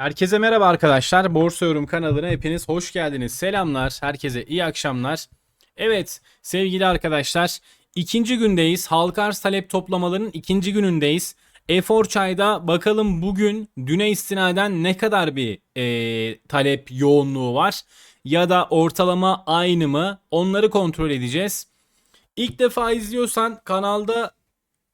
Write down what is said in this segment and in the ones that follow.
Herkese merhaba arkadaşlar. Borsa Yorum kanalına hepiniz hoş geldiniz. Selamlar. Herkese iyi akşamlar. Evet sevgili arkadaşlar ikinci gündeyiz. Halka arz talep toplamalarının ikinci günündeyiz. Efor Çay'da bakalım bugün düne istinaden ne kadar bir eee, talep yoğunluğu var ya da ortalama aynı mı onları kontrol edeceğiz. İlk defa izliyorsan kanalda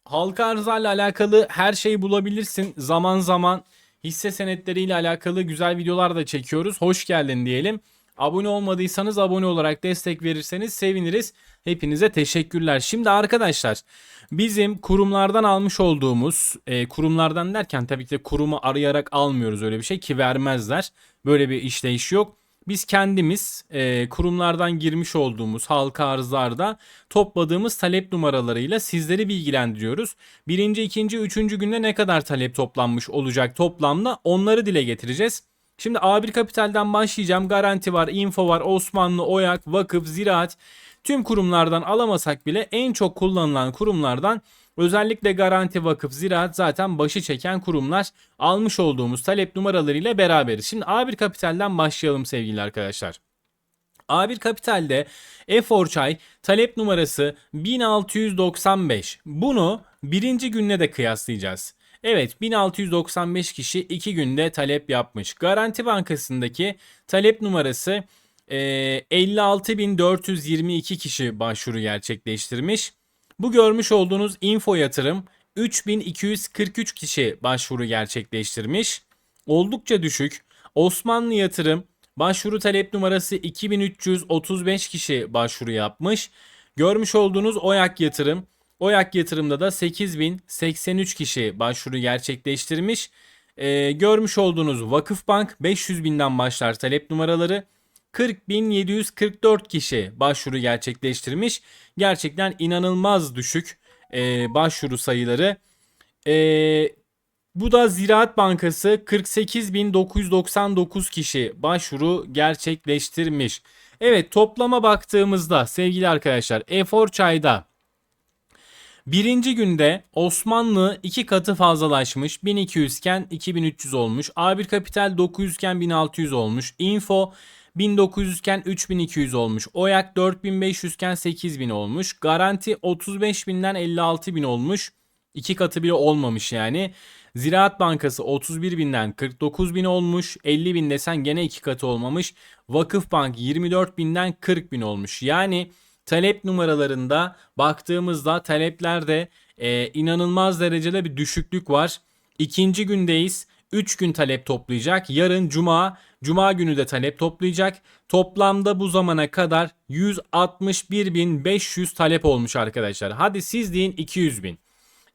halka arzlarla alakalı her şeyi bulabilirsin. Zaman zaman hisse senetleriyle alakalı güzel videolar da çekiyoruz. Hoş geldin diyelim. Abone olmadıysanız abone olarak destek verirseniz seviniriz. Hepinize teşekkürler. Şimdi arkadaşlar bizim kurumlardan almış olduğumuz e, kurumlardan derken tabii ki de kurumu arayarak almıyoruz öyle bir şey ki vermezler. Böyle bir işleyiş yok. Biz kendimiz e, kurumlardan girmiş olduğumuz halka arzlarda topladığımız talep numaralarıyla sizleri bilgilendiriyoruz. Birinci, ikinci, üçüncü günde ne kadar talep toplanmış olacak toplamda onları dile getireceğiz. Şimdi A1 Kapital'den başlayacağım. Garanti var, Info var, Osmanlı, Oyak, Vakıf, Ziraat. Tüm kurumlardan alamasak bile en çok kullanılan kurumlardan özellikle Garanti Vakıf Ziraat zaten başı çeken kurumlar almış olduğumuz talep numaralarıyla beraberiz. Şimdi A1 Kapital'den başlayalım sevgili arkadaşlar. A1 Kapital'de Efor Çay talep numarası 1695. Bunu birinci günle de kıyaslayacağız. Evet 1695 kişi 2 günde talep yapmış. Garanti Bankası'ndaki talep numarası e, 56422 kişi başvuru gerçekleştirmiş. Bu görmüş olduğunuz info yatırım 3243 kişi başvuru gerçekleştirmiş. Oldukça düşük. Osmanlı yatırım başvuru talep numarası 2335 kişi başvuru yapmış. Görmüş olduğunuz Oyak yatırım Oyak yatırımda da 8083 kişi başvuru gerçekleştirmiş. Ee, görmüş olduğunuz Vakıfbank 500 binden başlar talep numaraları. 40.744 kişi başvuru gerçekleştirmiş. Gerçekten inanılmaz düşük e, başvuru sayıları. E, bu da Ziraat Bankası 48.999 kişi başvuru gerçekleştirmiş. Evet toplama baktığımızda sevgili arkadaşlar Efor Çay'da Birinci günde Osmanlı iki katı fazlalaşmış. 1200 iken 2300 olmuş. A1 Kapital 900 iken 1600 olmuş. Info 1900 iken 3200 olmuş. Oyak 4500 iken 8000 olmuş. Garanti 35.000'den 56.000 olmuş. İki katı bile olmamış yani. Ziraat Bankası 31.000'den 49.000 olmuş. 50.000 desen gene iki katı olmamış. Vakıfbank 24.000'den 40.000 olmuş. Yani talep numaralarında baktığımızda taleplerde e, inanılmaz derecede bir düşüklük var. İkinci gündeyiz. 3 gün talep toplayacak. Yarın cuma, cuma günü de talep toplayacak. Toplamda bu zamana kadar 161.500 talep olmuş arkadaşlar. Hadi siz deyin 200 bin.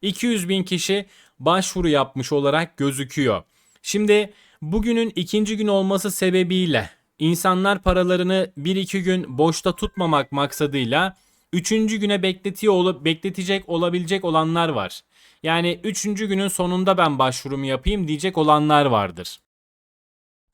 200 bin kişi başvuru yapmış olarak gözüküyor. Şimdi bugünün ikinci gün olması sebebiyle insanlar paralarını 1-2 gün boşta tutmamak maksadıyla 3. güne bekletiyor olup bekletecek olabilecek olanlar var. Yani 3. günün sonunda ben başvurumu yapayım diyecek olanlar vardır.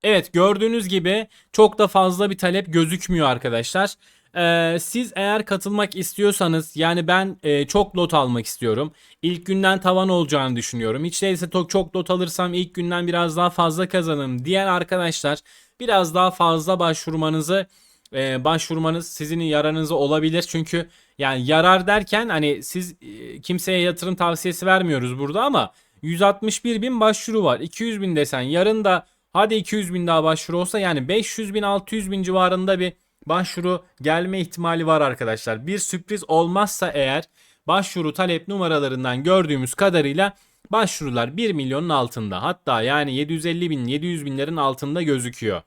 Evet gördüğünüz gibi çok da fazla bir talep gözükmüyor arkadaşlar. Ee, siz eğer katılmak istiyorsanız yani ben e, çok lot almak istiyorum. İlk günden tavan olacağını düşünüyorum. Hiç değilse çok lot alırsam ilk günden biraz daha fazla kazanırım diyen arkadaşlar biraz daha fazla başvurmanızı e, başvurmanız sizin yararınıza olabilir. Çünkü yani yarar derken hani siz e, kimseye yatırım tavsiyesi vermiyoruz burada ama 161 bin başvuru var. 200 bin desen yarın da hadi 200 bin daha başvuru olsa yani 500 bin 600 bin civarında bir başvuru gelme ihtimali var arkadaşlar. Bir sürpriz olmazsa eğer başvuru talep numaralarından gördüğümüz kadarıyla başvurular 1 milyonun altında. Hatta yani 750 bin 700 binlerin altında gözüküyor.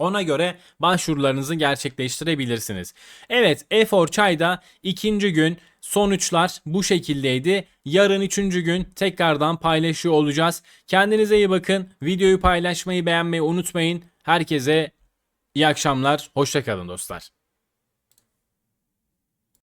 Ona göre başvurularınızı gerçekleştirebilirsiniz. Evet Efor Çay'da ikinci gün sonuçlar bu şekildeydi. Yarın üçüncü gün tekrardan paylaşıyor olacağız. Kendinize iyi bakın. Videoyu paylaşmayı beğenmeyi unutmayın. Herkese iyi akşamlar. Hoşçakalın dostlar.